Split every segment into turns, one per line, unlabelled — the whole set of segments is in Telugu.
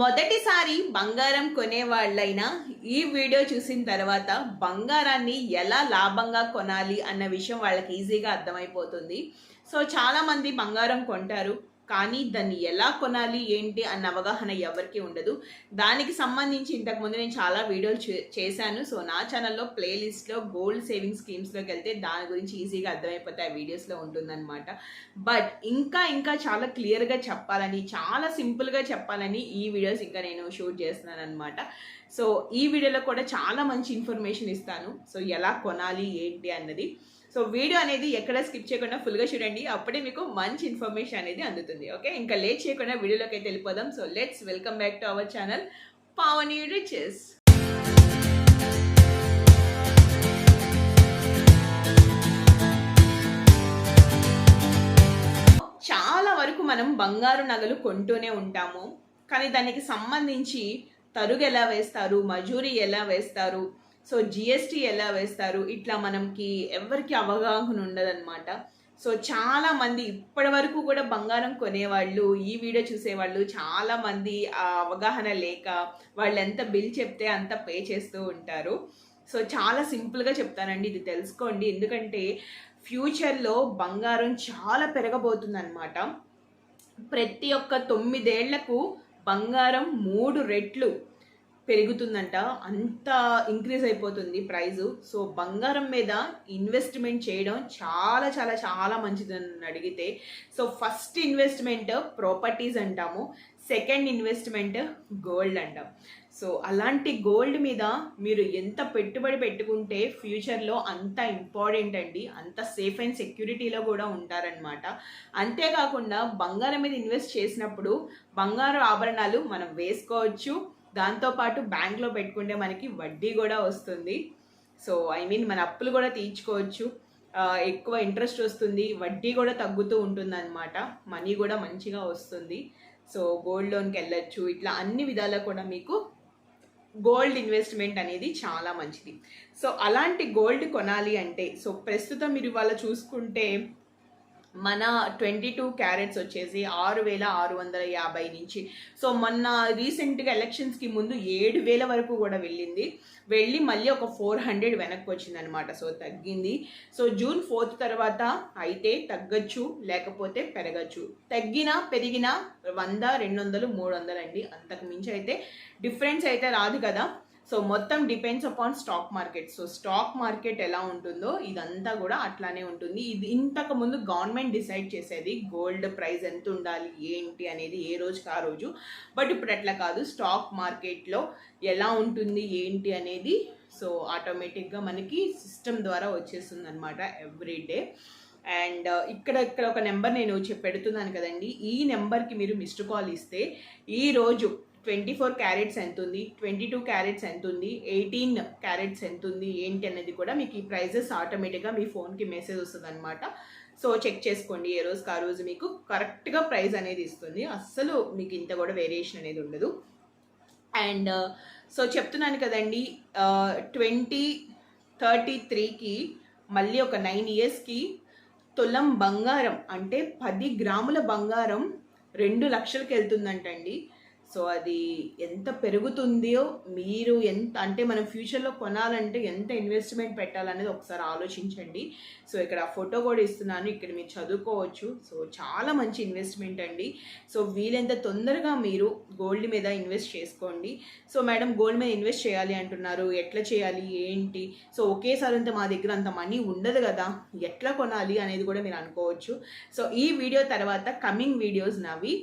మొదటిసారి బంగారం కొనే వాళ్ళైనా ఈ వీడియో చూసిన తర్వాత బంగారాన్ని ఎలా లాభంగా కొనాలి అన్న విషయం వాళ్ళకి ఈజీగా అర్థమైపోతుంది. సో చాలామంది బంగారం కొంటారు. కానీ దాన్ని ఎలా కొనాలి ఏంటి అన్న అవగాహన ఎవరికి ఉండదు. దానికి సంబంధించి ఇంతకుముందు నేను చాలా వీడియోలు చే- చేశాను. సో నా ఛానల్లో ప్లేలిస్ట్లో గోల్డ్ సేవింగ్ స్కీమ్స్లోకి వెళ్తే దాని గురించి ఈజీగా అర్థమైపోతే ఆ వీడియోస్లో ఉంటుందన్నమాట. బట్ ఇంకా ఇంకా చాలా క్లియర్గా చెప్పాలని చాలా సింపుల్గా చెప్పాలని ఈ వీడియోస్ ఇంకా నేను షూట్ చేస్తున్నాను అనమాట సో ఈ వీడియోలో కూడా చాలా మంచి ఇన్ఫర్మేషన్ ఇస్తాను. సో ఎలా కొనాలి ఏంటి అన్నది. సో వీడియో అనేది ఎక్కడ స్కిప్ చేయకుండా ఫుల్గా చూడండి. అప్పుడే మీకు మంచి ఇన్ఫర్మేషన్ అనేది అందుతుంది. ఓకే ఇంకా లేట్ చేయకుండా వీడియోలోకి అయితే వెళ్ళిపోదాం. So let's welcome back to our channel Pavani riches చాలా వరకు మనం బంగారు నగలు కొంటూనే ఉంటాము. కానీ దానికి సంబంధించి తరుగు ఎలా వేస్తారు? మజూరీ ఎలా వేస్తారు? సో జిఎస్టీ ఎలా వేస్తారు? ఇట్లా మనకి ఎవరికి అవగాహన ఉండదన్నమాట. సో చాలా మంది ఇప్పటి వరకు కూడా బంగారం కొనేవాళ్ళు ఈ వీడియో చూసేవాళ్ళు చాలా మంది ఆ అవగాహన లేక వాళ్ళు ఎంత బిల్ చెప్తే అంత పే చేస్తూ ఉంటారు. సో చాలా సింపుల్గా చెప్తానండి ఇది తెలుసుకోండి. ఎందుకంటే ఫ్యూచర్లో బంగారం చాలా పెరగబోతుందన్నమాట. ప్రతి ఒక్క తొమ్మిదేళ్ళకు బంగారం మూడు రెట్లు. పెరుగుతుందంట. అంత ఇంక్రీజ్ అయిపోతుంది ప్రైజు. సో బంగారం మీద ఇన్వెస్ట్మెంట్ చేయడం చాలా చాలా చాలా మంచిదని అడిగితే. సో ఫస్ట్ ఇన్వెస్ట్మెంట్ ప్రాపర్టీస్ అంటాము. సెకండ్ ఇన్వెస్ట్మెంట్ గోల్డ్ అంటాం. సో అలాంటి గోల్డ్ మీద మీరు ఎంత పెట్టుబడి పెట్టుకుంటే ఫ్యూచర్లో అంత ఇంపార్టెంట్ అండి. అంత సేఫ్ అండ్ సెక్యూరిటీలో కూడా ఉంటారనమాట అంతేకాకుండా బంగారం మీద ఇన్వెస్ట్ చేసినప్పుడు బంగారు ఆభరణాలు మనం వేసుకోవచ్చు. దాంతోపాటు బ్యాంక్లో పెట్టుకుంటే మనకి వడ్డీ కూడా వస్తుంది. సో ఐ మీన్ మన అప్పులు కూడా తీర్చుకోవచ్చు. ఎక్కువ ఇంట్రెస్ట్ వస్తుంది. వడ్డీ కూడా తగ్గుతూ ఉంటుంది అనమాట మనీ కూడా మంచిగా వస్తుంది. సో గోల్డ్ లోన్కి వెళ్ళొచ్చు. ఇట్లా అన్ని విధాలా కూడా మీకు గోల్డ్ ఇన్వెస్ట్మెంట్ అనేది చాలా మంచిది. సో అలాంటి గోల్డ్ కొనాలి అంటే సో ప్రస్తుతం మీరు ఇవాళ చూసుకుంటే మన ట్వంటీ టూ క్యారెట్స్ వచ్చేసి ఆరు వేల ఆరు వందల యాభై నుంచి. సో మొన్న రీసెంట్గా ఎలక్షన్స్కి ముందు ఏడు వేల వరకు కూడా వెళ్ళింది. వెళ్ళి మళ్ళీ ఒక ఫోర్ హండ్రెడ్ వెనక్కి వచ్చింది అనమాట సో తగ్గింది. సో జూన్ ఫోర్త్ తర్వాత అయితే తగ్గచ్చు లేకపోతే పెరగచ్చు. తగ్గినా పెరిగినా వంద రెండు వందలు మూడు వందలు అండి. అంతకు మించి అయితే డిఫరెన్స్ అయితే రాదు కదా. సో మొత్తం depends upon stock market so stock market ఎలా ఉంటుందో ఇదంతా కూడా అట్లానే ఉంటుంది. ఇది ఇంతకు ముందు గవర్నమెంట్ డిసైడ్ చేసేది గోల్డ్ ప్రైస్ ఎంత ఉండాలి ఏంటి అనేది ఏ రోజుకి ఆ రోజు. బట్ ఇప్పుడు అట్లా కాదు స్టాక్ మార్కెట్లో ఎలా ఉంటుంది ఏంటి అనేది సో ఆటోమేటిక్గా మనకి సిస్టమ్ ద్వారా వచ్చేస్తుంది అనమాట ఎవ్రీడే అండ్ uh, ఇక్కడ ఇక్కడ ఒక నెంబర్ నేను చెప్పి పెడుతున్నాను కదండి. ఈ నెంబర్కి మీరు మిస్డ్ కాల్ ఇస్తే ఈరోజు ట్వంటీ ఫోర్ క్యారెట్స్ ఎంత ఉంది? ట్వంటీ టూ క్యారెట్స్ ఎంత ఉంది? ఎయిటీన్ క్యారెట్స్ ఎంత ఉంది? ఏంటి అనేది కూడా మీకు ఈ ప్రైజెస్ ఆటోమేటిక్గా మీ ఫోన్కి మెసేజ్ వస్తుంది అనమాట సో చెక్ చేసుకోండి ఏ రోజుకి ఆ రోజు మీకు కరెక్ట్గా ప్రైస్ అనేది ఇస్తుంది. అస్సలు మీకు ఇంత కూడా వేరియేషన్ అనేది ఉండదు. అండ్ సో చెప్తున్నాను కదండి ట్వంటీ థర్టీ త్రీకి మళ్ళీ ఒక నైన్ ఇయర్స్కి తులం బంగారం అంటే పది గ్రాముల బంగారం రెండు లక్షలకి వెళ్తుందంటండి. సో అది ఎంత పెరుగుతుందో మీరు ఎంత అంటే మనం ఫ్యూచర్లో కొనాలంటే ఎంత ఇన్వెస్ట్మెంట్ పెట్టాలనేది ఒకసారి ఆలోచించండి. సో ఇక్కడ ఫోటో కూడా ఇస్తున్నాను ఇక్కడ మీరు చదువుకోవచ్చు. సో చాలా మంచి ఇన్వెస్ట్మెంట్ అండి. సో వీలెంత తొందరగా మీరు గోల్డ్ మీద ఇన్వెస్ట్ చేసుకోండి. సో మేడం గోల్డ్ మీద ఇన్వెస్ట్ చేయాలి అంటున్నారు ఎట్లా చేయాలి ఏంటి? సో ఒకేసారి అంత మా దగ్గర అంత మనీ ఉండదు కదా ఎట్లా కొనాలి అనేది కూడా మీరు అనుకోవచ్చు. సో ఈ వీడియో తర్వాత కమింగ్ వీడియోస్ నావి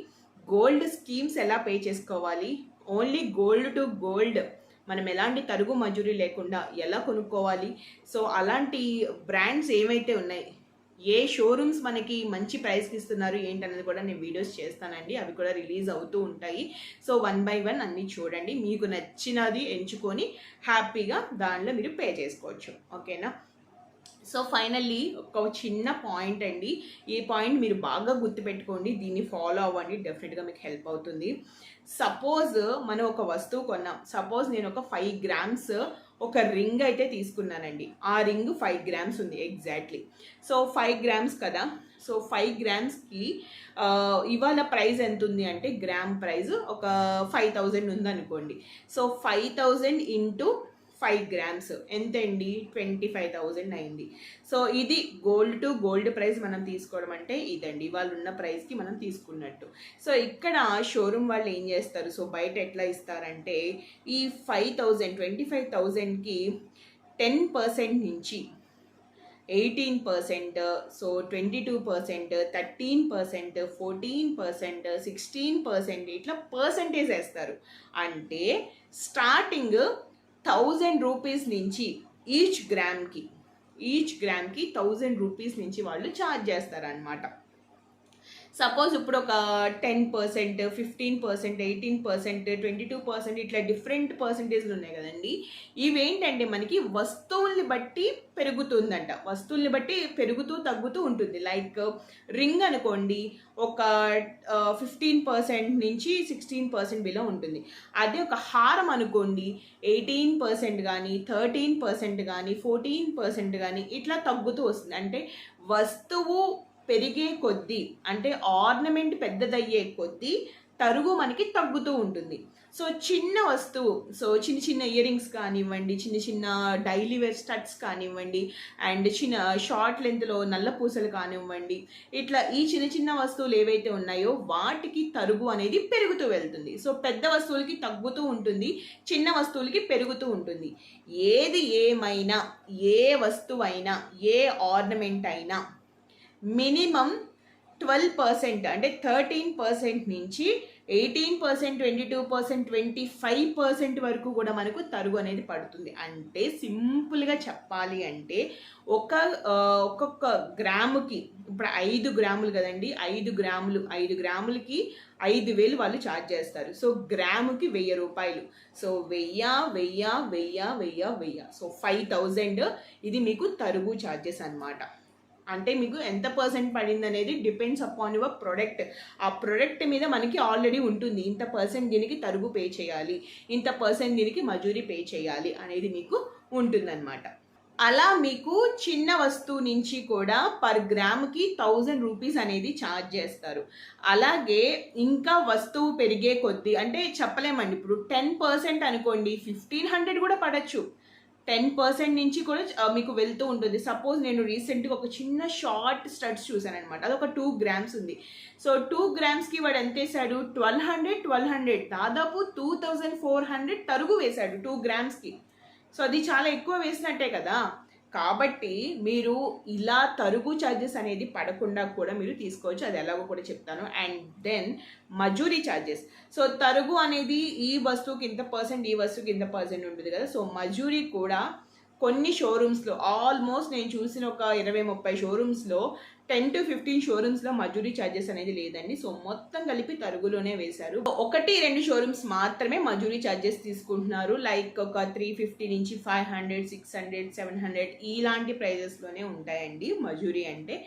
గోల్డ్ స్కీమ్స్ ఎలా పే చేసుకోవాలి? Only gold to gold. మనం ఎలాంటి తరుగు మజూరీ లేకుండా ఎలా కొనుక్కోవాలి? సో అలాంటి బ్రాండ్స్ ఏమైతే ఉన్నాయి ఏ షోరూమ్స్ మనకి మంచి ప్రైస్కి ఇస్తున్నారు ఏంటనేది కూడా నేను వీడియోస్ చేస్తానండి. అవి కూడా రిలీజ్ అవుతూ ఉంటాయి. సో వన్ బై వన్ అన్నీ చూడండి. మీకు నచ్చినది ఎంచుకొని హ్యాపీగా దానిలో మీరు పే చేసుకోవచ్చు. ఓకేనా? సో ఫైనల్లీ ఒక చిన్న పాయింట్ అండి. ఈ పాయింట్ మీరు బాగా గుర్తుపెట్టుకోండి. దీన్ని ఫాలో అవ్వండి. డెఫినెట్గా మీకు హెల్ప్ అవుతుంది. సపోజ్ మనం ఒక వస్తువు కొన్నాం. సపోజ్ నేను ఒక ఫైవ్ గ్రామ్స్ ఒక రింగ్ అయితే తీసుకున్నానండి. ఆ రింగ్ ఫైవ్ గ్రామ్స్ ఉంది ఎగ్జాక్ట్లీ సో ఫైవ్ గ్రామ్స్ కదా? సో ఫైవ్ గ్రామ్స్కి ఇవాళ ప్రైస్ ఎంత ఉంది అంటే గ్రామ్ ప్రైస్ ఒక ఫైవ్ థౌజండ్ ఉందనుకోండి. So five thousand into five grams. ఎంత అండి ట్వంటీ ఫైవ్ థౌజండ్ అయింది. సో ఇది గోల్డ్ టు గోల్డ్ ప్రైస్ మనం తీసుకోవడం అంటే ఇదండి. వాళ్ళు ఉన్న ప్రైస్కి మనం తీసుకున్నట్టు. సో ఇక్కడ షోరూమ్ వాళ్ళు ఏం చేస్తారు? సో బయట ఎట్లా ఇస్తారంటే ఈ ఫైవ్ థౌజండ్ ట్వంటీ ఫైవ్ థౌజండ్కి టెన్ పర్సెంట్ నుంచి eighteen percent so twenty two percent thirteen percent fourteen percent sixteen percent ఇట్లా పర్సెంటేజ్ వేస్తారు. అంటే స్టార్టింగ్ థౌజండ్ రూపీస్ నుంచి ఈచ్ గ్రామ్కి ఈచ్ గ్రామ్కి థౌజండ్ రూపీస్ నుంచి వాళ్ళు ఛార్జ్ చేస్తారనమాట సపోజ్ ఇప్పుడు ఒక ten percent fifteen percent eighteen percent twenty two percent ఇట్లా డిఫరెంట్ పర్సెంటేజ్లు ఉన్నాయి కదండి. ఇవేంటంటే మనకి వస్తువుల్ని బట్టి పెరుగుతుందంట. వస్తువుల్ని బట్టి పెరుగుతూ తగ్గుతూ ఉంటుంది. లైక్ రింగ్ అనుకోండి ఒక ఫిఫ్టీన్ పర్సెంట్ నుంచి సిక్స్టీన్ పర్సెంట్ బిలో ఉంటుంది. అదే ఒక హారం అనుకోండి ఎయిటీన్ పర్సెంట్ కానీ థర్టీన్ పర్సెంట్ కానీ ఫోర్టీన్ పర్సెంట్ కానీ ఇట్లా తగ్గుతూ వస్తుంది. అంటే వస్తువు పెరిగే కొద్దీ అంటే ఆర్నమెంట్ పెద్దదయ్యే కొద్దీ తరుగు మనకి తగ్గుతూ ఉంటుంది. సో చిన్న వస్తువు సో చిన్న చిన్న ఇయరింగ్స్ కానివ్వండి చిన్న చిన్న డైలీ వేర్ స్టడ్స్ కానివ్వండి అండ్ చిన్న షార్ట్ లెంత్లో నల్ల పూసలు కానివ్వండి ఇట్లా ఈ చిన్న చిన్న వస్తువులు ఏవైతే ఉన్నాయో వాటికి తరుగు అనేది పెరుగుతూ వెళ్తుంది. సో పెద్ద వస్తువులకి తగ్గుతూ ఉంటుంది చిన్న వస్తువులకి పెరుగుతూ ఉంటుంది. ఏది ఏమైనా ఏ వస్తువు అయినా ఏ ఆర్నమెంట్ అయినా మినిమం ట్వెల్వ్ పర్సెంట్ అంటే థర్టీన్ పర్సెంట్ నుంచి eighteen percent twenty two percent twenty five percent వరకు కూడా మనకు తరుగు అనేది పడుతుంది. అంటే సింపుల్గా చెప్పాలి అంటే ఒక ఒక్కొక్క గ్రాముకి ఇప్పుడు ఐదు గ్రాములు కదండి ఐదు గ్రాములు ఐదు గ్రాములకి ఐదు వేలు వాళ్ళు ఛార్జ్ చేస్తారు. సో గ్రాముకి వెయ్యి రూపాయలు. సో వెయ్య వెయ్య వెయ్య వెయ్య వెయ్య. సో ఫైవ్ థౌజండ్ ఇది మీకు తరుగు ఛార్జెస్ అన్నమాట. అంటే మీకు ఎంత పర్సెంట్ పడింది అనేది డిపెండ్స్ అపాన్ యువర్ ప్రొడక్ట్ ఆ ప్రొడక్ట్ మీద మనకి ఆల్రెడీ ఉంటుంది. ఇంత పర్సెంట్ దీనికి తరుగు పే చేయాలి. ఇంత పర్సెంట్ దీనికి మజూరీ పే చేయాలి అనేది మీకు ఉంటుందన్నమాట. అలా మీకు చిన్న వస్తువు నుంచి కూడా పర్ గ్రామ్కి థౌజండ్ రూపీస్ అనేది ఛార్జ్ చేస్తారు. అలాగే ఇంకా వస్తువు పెరిగే కొద్దీ అంటే చెప్పలేమండి ఇప్పుడు టెన్ పర్సెంట్ అనుకోండి ఫిఫ్టీన్ హండ్రెడ్ కూడా పడచ్చు. టెన్ పర్సెంట్ నుంచి కూడా మీకు వెళ్తూ ఉంటుంది. సపోజ్ నేను రీసెంట్గా ఒక చిన్న షార్ట్ స్టడ్స్ చూసాను అనమాట అది ఒక టూ గ్రామ్స్ ఉంది సో టూ గ్రామ్స్కి వాడు ఎంత వేసాడు? ట్వెల్వ్ హండ్రెడ్ ట్వెల్వ్ హండ్రెడ్ దాదాపు టూ థౌజండ్ ఫోర్ హండ్రెడ్ తరుగు వేశాడు టూ గ్రామ్స్కి సో అది చాలా ఎక్కువ వేసినట్టే కదా? కాబట్టి మీరు ఇలా తరుగు ఛార్జెస్ అనేది పడకుండా కూడా మీరు తీసుకోవచ్చు. అది ఎలాగో కూడా చెప్తాను. అండ్ దెన్ మజూరీ ఛార్జెస్ సో తరుగు అనేది ఈ వస్తువుకి ఇంత పర్సెంట్ ఈ వస్తువుకి ఇంత పర్సెంట్ ఉంటుంది కదా. సో మజూరీ కూడా కొన్ని షోరూమ్స్లో ఆల్మోస్ట్ నేను చూసిన ఒక ఇరవై ముప్పై షోరూమ్స్లో టెన్ టు ఫిఫ్టీన్ షోరూమ్స్లో మజూరీ ఛార్జెస్ అనేది లేదండి. సో మొత్తం కలిపి తరుగులోనే వేశారు. ఒకటి రెండు షోరూమ్స్ మాత్రమే మజూరీ ఛార్జెస్ తీసుకుంటున్నారు. లైక్ ఒక త్రీ ఫిఫ్టీ నుంచి five hundred six hundred seven hundred ఇలాంటి ప్రైజెస్లోనే ఉంటాయండి మజూరీ అంటే.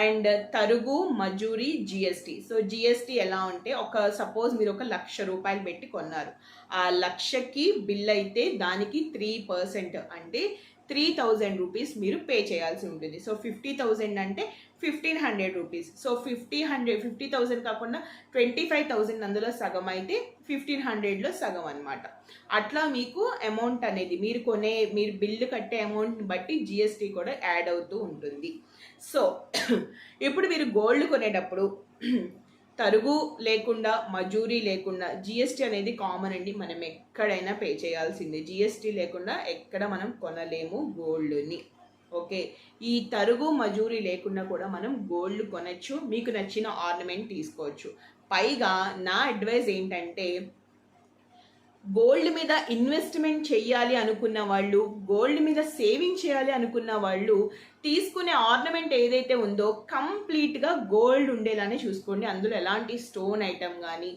అండ్ తరుగు మజూరి జిఎస్టీ సో జిఎస్టీ ఎలా ఉంటే ఒక సపోజ్ మీరు ఒక లక్ష రూపాయలు పెట్టి కొన్నారు. ఆ లక్షకి బిల్ అయితే దానికి త్రీ పర్సెంట్ అంటే త్రీ థౌజండ్ రూపీస్ మీరు పే చేయాల్సి ఉంటుంది. సో ఫిఫ్టీ థౌజండ్ అంటే fifteen hundred rupees so fifty hundred fifty thousand కాకుండా ట్వంటీ ఫైవ్ థౌజండ్ అందులో సగం అయితే ఫిఫ్టీన్ హండ్రెడ్లో సగం అనమాట అట్లా మీకు అమౌంట్ అనేది మీరు కొనే మీరు బిల్లు కట్టే అమౌంట్ని బట్టి జిఎస్టీ కూడా యాడ్ అవుతూ ఉంటుంది. సో ఇప్పుడు మీరు గోల్డ్ కొనేటప్పుడు తరుగు లేకుండా మజూరీ లేకుండా జిఎస్టీ అనేది కామన్ అండి. మనం ఎక్కడైనా పే చేయాల్సిందే. జిఎస్టీ లేకుండా ఎక్కడ మనం కొనలేము గోల్డ్ని. ఓకే? ఈ తరుగు మజూరీ లేకుండా కూడా మనం గోల్డ్ కొనచ్చు. మీకు నచ్చిన ఆర్నమెంట్ తీసుకోవచ్చు. పైగా నా అడ్వైజ్ ఏంటంటే గోల్డ్ మీద ఇన్వెస్ట్మెంట్ చేయాలి అనుకున్న వాళ్ళు గోల్డ్ మీద సేవింగ్ చేయాలి అనుకున్న వాళ్ళు తీసుకునే ఆర్నమెంట్ ఏదైతే ఉందో కంప్లీట్గా గోల్డ్ ఉండేలానే చూసుకోండి. అందులో ఎలాంటి స్టోన్ ఐటమ్ కానీ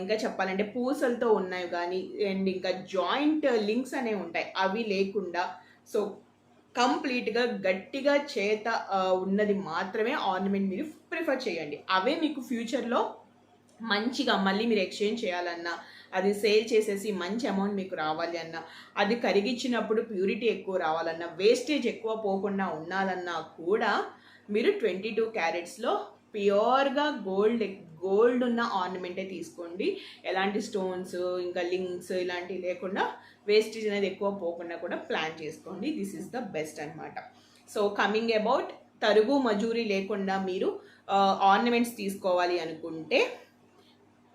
ఇంకా చెప్పాలంటే పూసలతో ఉన్నాయి కానీ అండ్ ఇంకా జాయింట్ లింక్స్ అనేవి ఉంటాయి. అవి లేకుండా సో కంప్లీట్గా గట్టిగా చేత ఉన్నది మాత్రమే ఆర్నమెంట్ మీరు ప్రిఫర్ చేయండి. అవే మీకు ఫ్యూచర్లో మంచిగా మళ్ళీ మీరు ఎక్స్చేంజ్ చేయాలన్నా అది సేల్ చేసేసి మంచి అమౌంట్ మీకు రావాలి అన్నా అది కరిగించినప్పుడు ప్యూరిటీ ఎక్కువ రావాలన్నా వేస్టేజ్ ఎక్కువ పోకుండా ఉండాలన్నా కూడా మీరు ట్వంటీ టూ క్యారెట్స్లో ప్యూర్గా గోల్డ్ గోల్డ్ ఉన్న ఆర్నమెంటే తీసుకోండి. ఎలాంటి స్టోన్స్ ఇంకా లింక్స్ ఇలాంటివి లేకుండా వేస్టేజ్ అనేది ఎక్కువ పోకుండా కూడా ప్లాన్ చేసుకోండి. దిస్ ఈస్ ద బెస్ట్ అనమాట సో కమింగ్ అబౌట్ తరుగు మజూరీ లేకుండా మీరు ఆర్నమెంట్స్ తీసుకోవాలి అనుకుంటే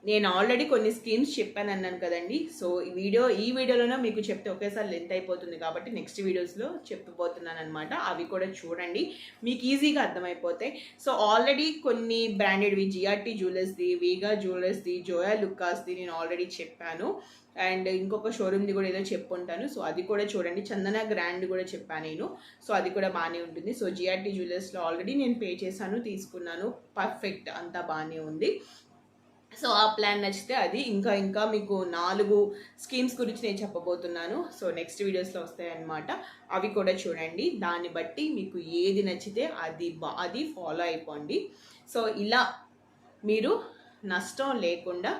నేను ఆల్రెడీ కొన్ని స్కీమ్స్ చెప్పాను అన్నాను కదండి. సో ఈ వీడియో ఈ వీడియోలోనే మీకు చెప్తే ఒకేసారి లెంత్ అయిపోతుంది కాబట్టి నెక్స్ట్ వీడియోస్లో చెప్పబోతున్నాను అనమాట అవి కూడా చూడండి. మీకు ఈజీగా అర్థమైపోతాయి సో ఆల్రెడీ కొన్ని బ్రాండెడ్వి జిఆర్టీ జ్యువెలర్స్ది వీగా జ్యువెలర్స్ది జోయా లుక్కాస్ది నేను ఆల్రెడీ చెప్పాను. అండ్ ఇంకొక షోరూమ్ది కూడా ఏదో చెప్పుంటాను. సో అది కూడా చూడండి. చందన గ్రాండ్ కూడా చెప్పాను నేను. సో అది కూడా బాగానే ఉంటుంది. సో జిఆర్టీ జ్యువెలర్స్లో ఆల్రెడీ నేను పే చేశాను తీసుకున్నాను. పర్ఫెక్ట్ అంతా బాగానే ఉంది. సో ఆ ప్లాన్ నచ్చితే అది ఇంకా ఇంకా మీకు నాలుగు స్కీమ్స్ గురించి నేను చెప్పబోతున్నాను. సో నెక్స్ట్ వీడియోస్లో వస్తాయన్నమాట. అవి కూడా చూడండి. దాన్ని బట్టి మీకు ఏది నచ్చితే అది అది ఫాలో అయిపోండి. సో ఇలా మీరు నష్టం లేకుండా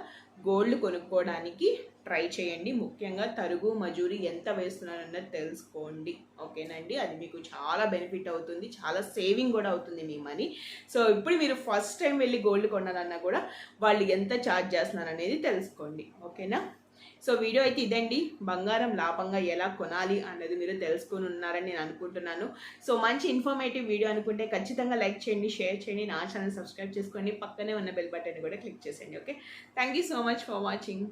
గోల్డ్ కొనుక్కోవడానికి ట్రై చేయండి. ముఖ్యంగా తరుగు మజూరి ఎంత వేస్తున్నారన్నది తెలుసుకోండి. ఓకేనండి అది మీకు చాలా బెనిఫిట్ అవుతుంది. చాలా సేవింగ్ కూడా అవుతుంది మీ మనీ. సో ఇప్పుడు మీరు ఫస్ట్ టైం వెళ్ళి గోల్డ్ కొనాలన్నా కూడా వాళ్ళు ఎంత ఛార్జ్ చేస్తున్నారు అనేది తెలుసుకోండి. ఓకేనా? సో వీడియో అయితే ఇదండి. బంగారం లాభంగా ఎలా కొనాలి అన్నది మీరు తెలుసుకుని ఉన్నారని నేను అనుకుంటున్నాను. సో మంచి ఇన్ఫర్మేటివ్ వీడియో అనుకుంటే ఖచ్చితంగా లైక్ చేయండి షేర్ చేయండి. నా ఛానల్ సబ్స్క్రైబ్ చేసుకోండి. పక్కనే ఉన్న బెల్ బటన్ కూడా క్లిక్ చేసేయండి okay thank you so much for watching